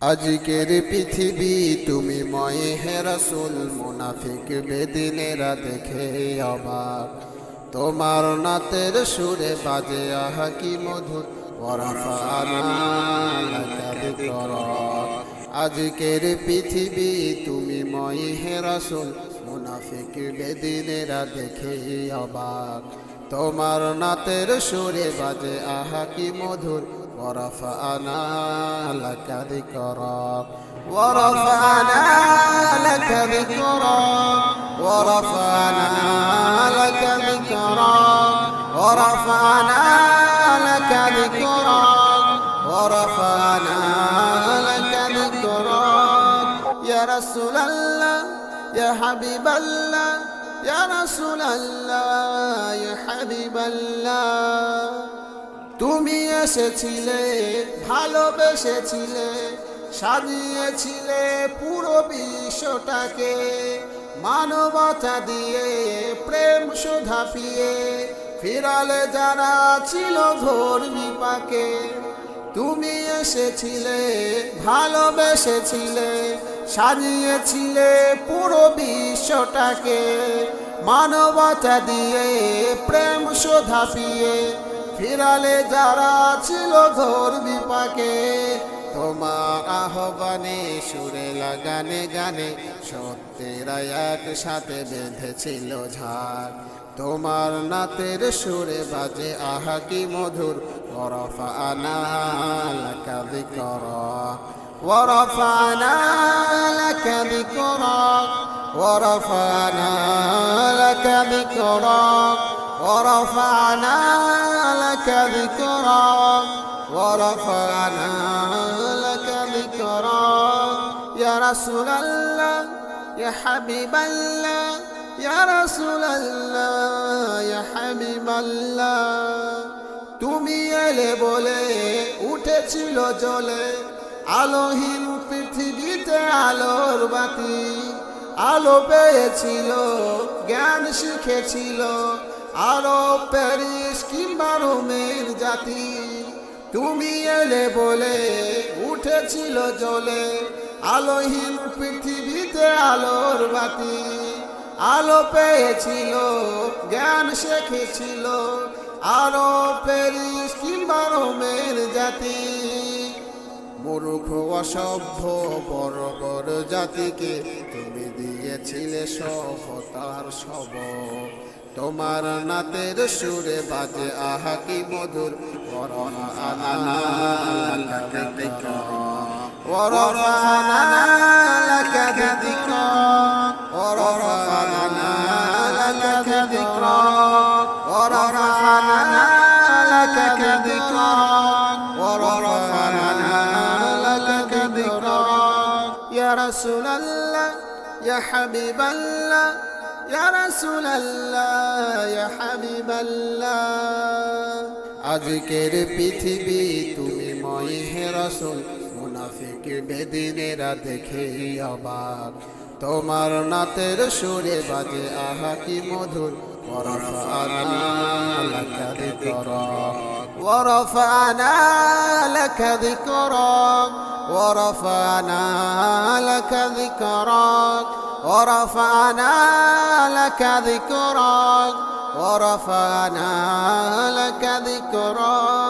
আজকের পৃথিবী তুমি ময়ে হে রসুল, মুনাফিক বেদিনেরা দেখে অবাক। তোমার নাতের সুরে বাজে আহা কি মধুর কর আজকের পৃথিবী তুমি ময়ে হে রসুল, মুনাফিক বেদিনেরা দেখে অবাক। তোমার নাতের সুরে বাজে আহা কি মধুর ورفعنا لك ذكرك ورفعنا لك ذكرك ورفعنا لك ذكرك ورفعنا لك ذكرك ورفعنا لك ذكرك يا رسول الله يا حبيب الله يا رسول الله يا حبيب الله. তুমি এসেছিলে, ভালোবেসেছিলে, সাজিয়েছিলে পুরো বিশ্বটাকে, মানবতা দিয়ে, প্রেম সুধা পিয়ে। ফিরালে যারা ছিল ঘোর বিপাকে তুমি এসেছিলে, ভালোবেসেছিলে, সাজিয়েছিলে পুরো বিশ্বটাকে, মানবতা দিয়ে, প্রেম সুধা পিয়ে। ফিরালে যারা ছিল ঘোর বিপাকে, তোমার আহ্বানে, সুরে লাগানে গানে, সত্যের একসাথে বেঁধেছিল ঝাড় তোমার নাতের সুরে বাজে আহা কি মধুর বরফানা কাবি কর ওরফা কাবি কর ওরফা কাবি কর ورفعنا لك ذكرك ورفعنا لك ذكرك يا رسول الله يا حبيب الله يا رسول الله يا حبيب الله তুমি এলে বলে উঠেছিল জলে আলোহীন পৃথিবীতে আলোর বাতি আলো পেয়েছিল জ্ঞান শিখেছিল আরও প্যারিস কিংবা রোমের জাতি। তুমি এলে বলে উঠেছিল জলে, আলোহীন পৃথিবীতে আলোর বাতি। আলো পেয়েছিল, জ্ঞান শিখেছিল, আরও প্যারিস কিংবা রোমের জাতি। মূর্খ, অসভ্য বড় বড় জাতিকে তুমি দিয়েছিলে সভ্যতার সব তোমার নাতের সুরে বাজে, আহা, কি মধুর বরণ আনানা বরণ আনানা দিক বরণ আনানা দিক বরণ আনানা দিক বরণ আনানা দিক ইয়া রাসূলুল্লাহ, ইয়া يا رسول الله يا حبيب الله আজকের পৃথিবী তুমি মই হে রসুল মুনাফিক বেদিনেরা দেখে অবাক তোমার নাতের সুরে বাজে আহা কি মধুর ورفعنا لك ذكرك ورفعنا لك ذكرك ورفعنا لك ذكرك ورفعنا لك ذكرك ورفعنا لك ذكرك